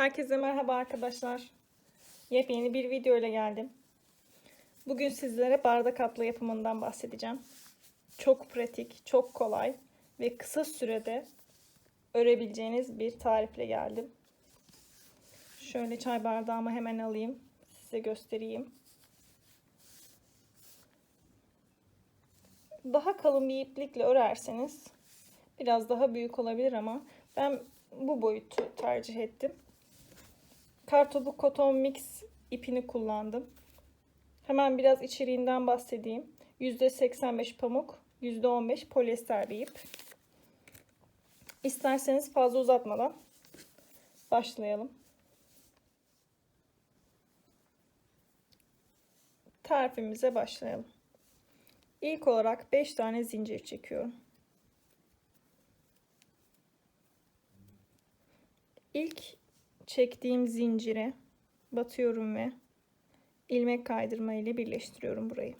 Herkese merhaba arkadaşlar. Yepyeni bir video ile geldim. Bugün sizlere bardak atlı yapımından bahsedeceğim. Çok pratik, çok kolay ve kısa sürede örebileceğiniz bir tarifle geldim. Şöyle çay bardağımı hemen alayım. Size göstereyim. Daha kalın bir iplikle örerseniz biraz daha büyük olabilir ama ben bu boyutu tercih ettim. Kartopu Cotton Mix ipini kullandım. Hemen biraz içeriğinden bahsedeyim. %85 pamuk, %15 polyester bir ip. İsterseniz fazla uzatmadan başlayalım. Tarifimize başlayalım. İlk olarak 5 tane zincir çekiyorum. İlk çektiğim zincire batıyorum ve ilmek kaydırma ile birleştiriyorum burayı.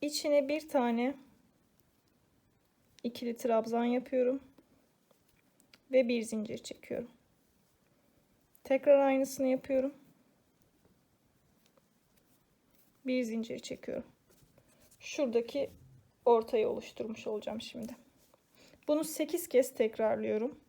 İçine bir tane ikili trabzan yapıyorum ve bir zincir çekiyorum. Tekrar aynısını yapıyorum. Bir zincir çekiyorum. Şuradaki ortayı oluşturmuş olacağım şimdi. Bunu 8 kez tekrarlıyorum.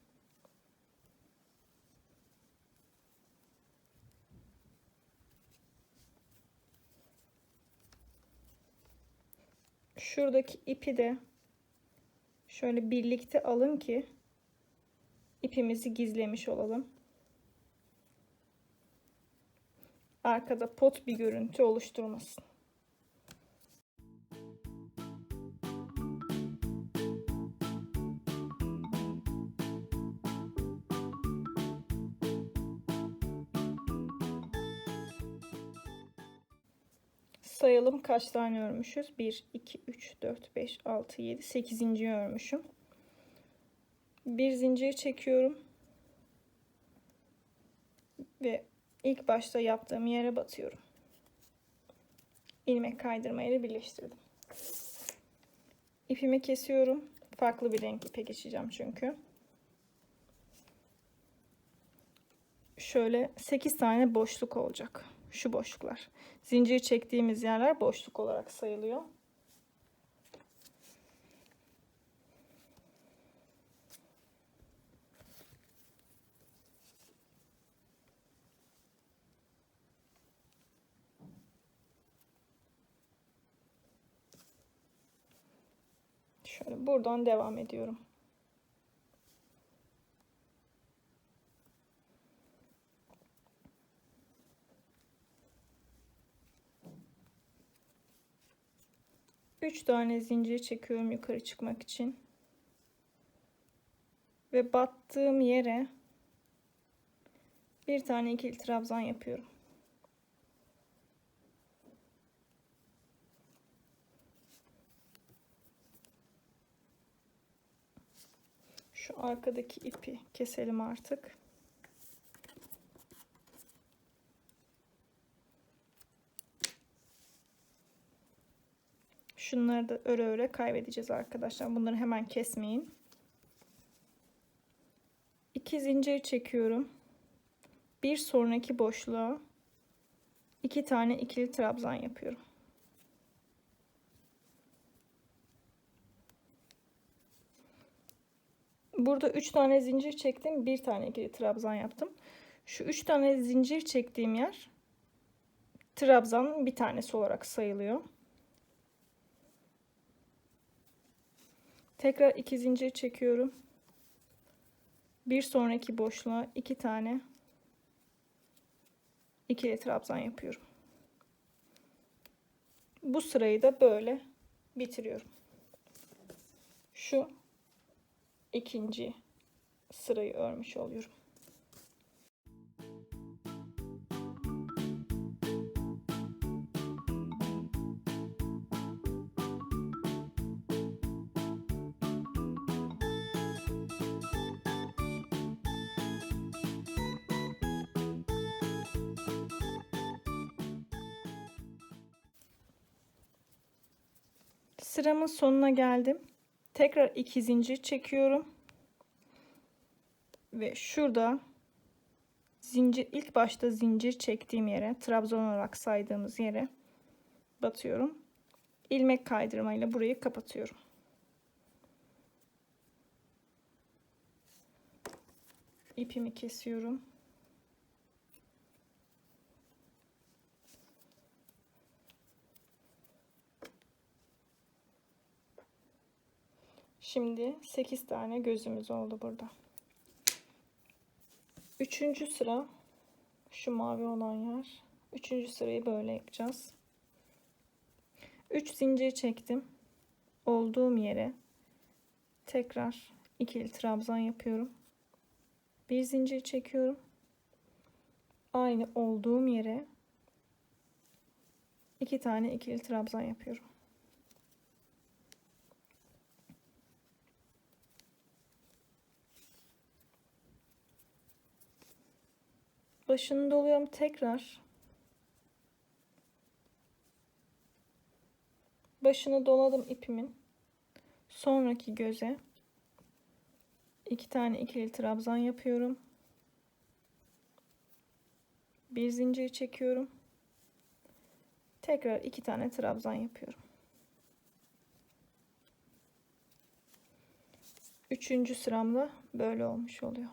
Şuradaki ipi de şöyle birlikte alın ki ipimizi gizlemiş olalım. Arkada pot bir görüntü oluşturmasın. Sayalım kaç tane örmüşüz. 1, 2, 3, 4, 5, 6, 7, 8. örmüşüm. Bir zincir çekiyorum. Ve ilk başta yaptığım yere batıyorum. ilmek kaydırma ile birleştirdim. İpimi kesiyorum. Farklı bir renk ipe geçeceğim çünkü. Şöyle 8 tane boşluk olacak şu boşluklar. Zincir çektiğimiz yerler boşluk olarak sayılıyor. Şöyle buradan devam ediyorum. 3 tane zincir çekiyorum yukarı çıkmak için. Ve battığım yere bir tane ikili trabzan yapıyorum. Şu arkadaki ipi keselim artık. Şunları da öre öre kaybedeceğiz arkadaşlar. Bunları hemen kesmeyin. İki zincir çekiyorum. Bir sonraki boşluğa iki tane ikili trabzan yapıyorum. Burada üç tane zincir çektim. Bir tane ikili trabzan yaptım. Şu üç tane zincir çektiğim yer trabzanın bir tanesi olarak sayılıyor. Tekrar iki zincir çekiyorum. Bir sonraki boşluğa iki tane ikili trabzan yapıyorum. Bu sırayı da böyle bitiriyorum. Şu ikinci sırayı örmüş oluyorum. Sıramın sonuna geldim. Tekrar iki zincir çekiyorum. Ve şurada zincir ilk başta zincir çektiğim yere trabzan olarak saydığımız yere batıyorum. ilmek kaydırmayla burayı kapatıyorum. ipimi kesiyorum. Şimdi 8 tane gözümüz oldu burada. Üçüncü sıra şu mavi olan yer. Üçüncü sırayı böyle yapacağız. 3 zincir çektim. Olduğum yere tekrar ikili trabzan yapıyorum. Bir zincir çekiyorum. Aynı olduğum yere iki tane ikili trabzan yapıyorum. Başını doluyorum tekrar. Başını doladım ipimin. Sonraki göze iki tane ikili trabzan yapıyorum. Bir zincir çekiyorum. Tekrar iki tane trabzan yapıyorum. Üçüncü sıramda böyle olmuş oluyor.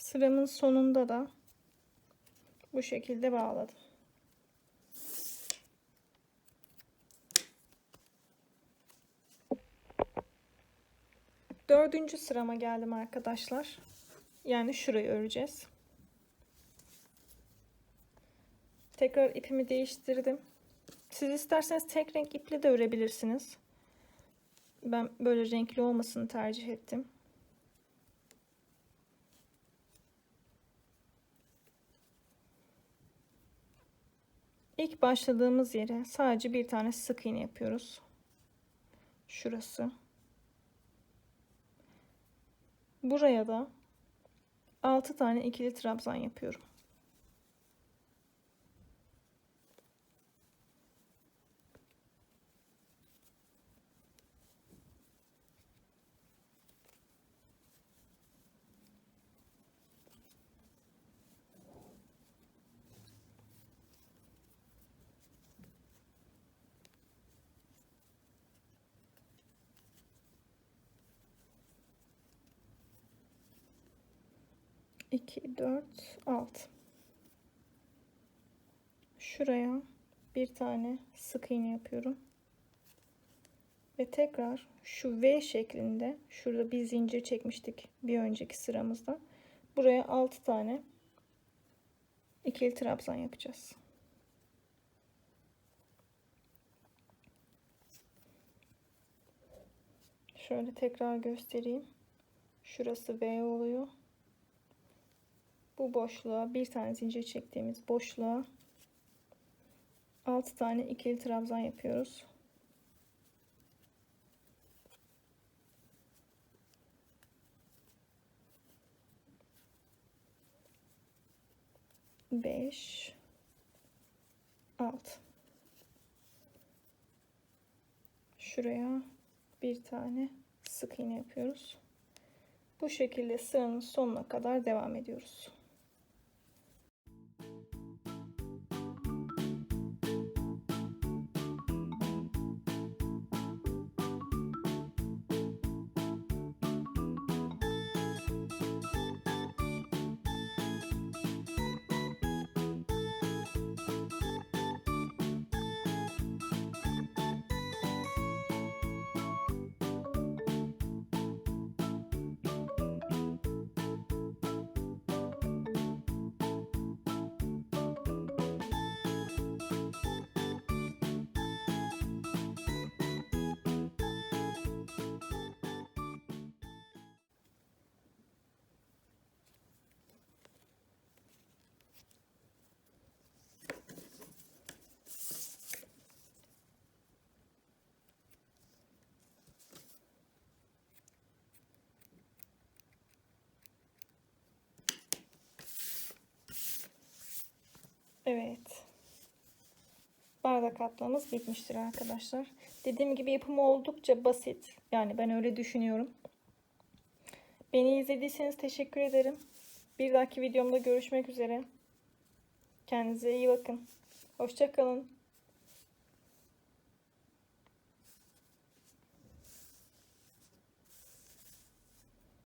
Sıramın sonunda da bu şekilde bağladım. Dördüncü sırama geldim arkadaşlar. Yani şurayı öreceğiz. Tekrar ipimi değiştirdim. Siz isterseniz tek renk iple de örebilirsiniz. Ben böyle renkli olmasını tercih ettim. İlk başladığımız yere sadece bir tane sık iğne yapıyoruz. Şurası. Buraya da 6 tane ikili trabzan yapıyorum. 2 4 6 şuraya bir tane sık iğne yapıyorum. Ve tekrar şu V şeklinde şurada bir zincir çekmiştik bir önceki sıramızda. Buraya 6 tane ikili trabzan yapacağız. Şöyle tekrar göstereyim. Şurası V oluyor bu boşluğa bir tane zincir çektiğimiz boşluğa 6 tane ikili trabzan yapıyoruz. Beş, alt. Şuraya bir tane sık iğne yapıyoruz. Bu şekilde sıranın sonuna kadar devam ediyoruz. Evet. Bardak atlığımız bitmiştir arkadaşlar. Dediğim gibi yapımı oldukça basit. Yani ben öyle düşünüyorum. Beni izlediyseniz teşekkür ederim. Bir dahaki videomda görüşmek üzere. Kendinize iyi bakın. Hoşçakalın.